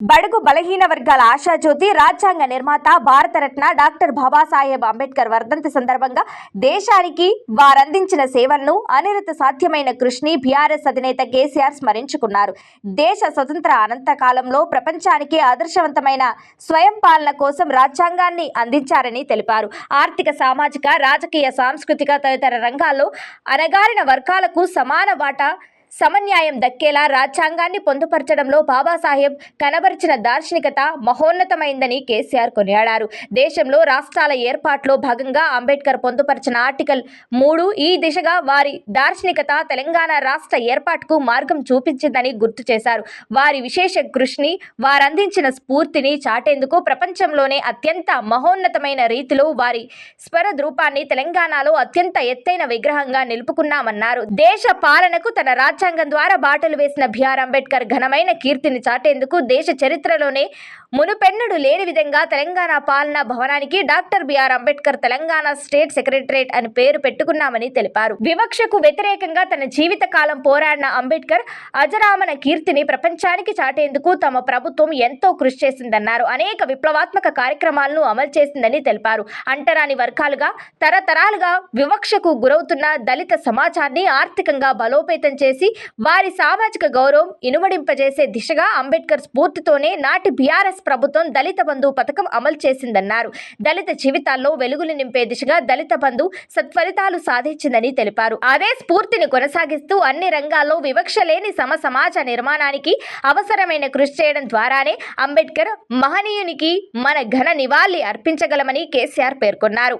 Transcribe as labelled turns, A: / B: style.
A: బడుగు బలహీన వర్గాల ఆశాజ్యోతి రాజ్యాంగ నిర్మాత భారతరత్న డాక్టర్ బాబాసాహెబ్ అంబేద్కర్ వర్ధంతి సందర్భంగా దేశానికి వారందించిన సేవలను అనిరత సాధ్యమైన కృషిని బీఆర్ఎస్ అధినేత కేసీఆర్ స్మరించుకున్నారు. దేశ స్వతంత్ర అనంతకాలంలో ప్రపంచానికి ఆదర్శవంతమైన స్వయం పాలన కోసం రాజ్యాంగాన్ని అందించారని తెలిపారు. ఆర్థిక సామాజిక రాజకీయ సాంస్కృతిక తదితర రంగాల్లో అణగారిన వర్గాలకు సమాన వాటా సమన్యాయం దక్కేలా రాజ్యాంగాన్ని పొందుపరచడంలో బాబాసాహెబ్ కనబరిచిన దార్శనికత మహోన్నతమైందని కేసీఆర్ కొనియాడారు. దేశంలో రాష్ట్రాల ఏర్పాటులో భాగంగా అంబేద్కర్ పొందుపరిచిన ఆర్టికల్ మూడు ఈ దిశగా వారి దార్శనికత తెలంగాణ రాష్ట్ర ఏర్పాటుకు మార్గం చూపించిందని గుర్తు చేశారు. వారి విశేష కృషిని వారందించిన స్ఫూర్తిని చాటేందుకు ప్రపంచంలోనే అత్యంత మహోన్నతమైన రీతిలో వారి స్వరద్రూపాన్ని తెలంగాణలో అత్యంత ఎత్తైన విగ్రహంగా నిలుపుకున్నామన్నారు. దేశ పాలనకు తన రాజ్యాంగం ద్వారా బాటలు వేసిన బిఆర్ అంబేద్కర్ ఘనమైన కీర్తిని చాటేందుకు దేశ చరిత్రలోనే మునుపెన్నడు లేని విధంగా తెలంగాణ పాలనా భవనానికి doctor BR Ambedkar Telangana state secretariat అని పేరు పెట్టుకున్నామని తెలిపారు. వివక్షకు వ్యతిరేకంగా తన జీవిత కాలం పోరాడిన అంబేద్కర్ అజరామన కీర్తిని ప్రపంచానికి చాటేందుకు తమ ప్రభుత్వం ఎంతో కృషి చేసిందన్నారు. అనేక విప్లవాత్మక కార్యక్రమాలను అమలు చేసిందని తెలిపారు. అంటరాని వర్గాలుగా తరతరాలుగా వివక్షకు గురవుతున్న దళిత సమాజాన్ని ఆర్థికంగా బలోపేతం చేసి వారి సామాజిక గౌరవం ఇనుమడింపజేసే దిశగా అంబేద్కర్ స్ఫూర్తితోనే నాటి బీఆర్ఎస్ ప్రభుత్వం దళిత బంధు పథకం అమలు చేసిందన్నారు. దళిత జీవితాల్లో వెలుగులు నింపే దిశగా దళిత బంధు సత్ఫలితాలు సాధించిందని తెలిపారు. అదే స్ఫూర్తిని కొనసాగిస్తూ అన్ని రంగాల్లో వివక్ష లేని సమ సమాజ నిర్మాణానికి అవసరమైన కృషి చేయడం ద్వారానే అంబేద్కర్ మహనీయునికి మన ఘన నివాళి అర్పించగలమని కేసీఆర్ పేర్కొన్నారు.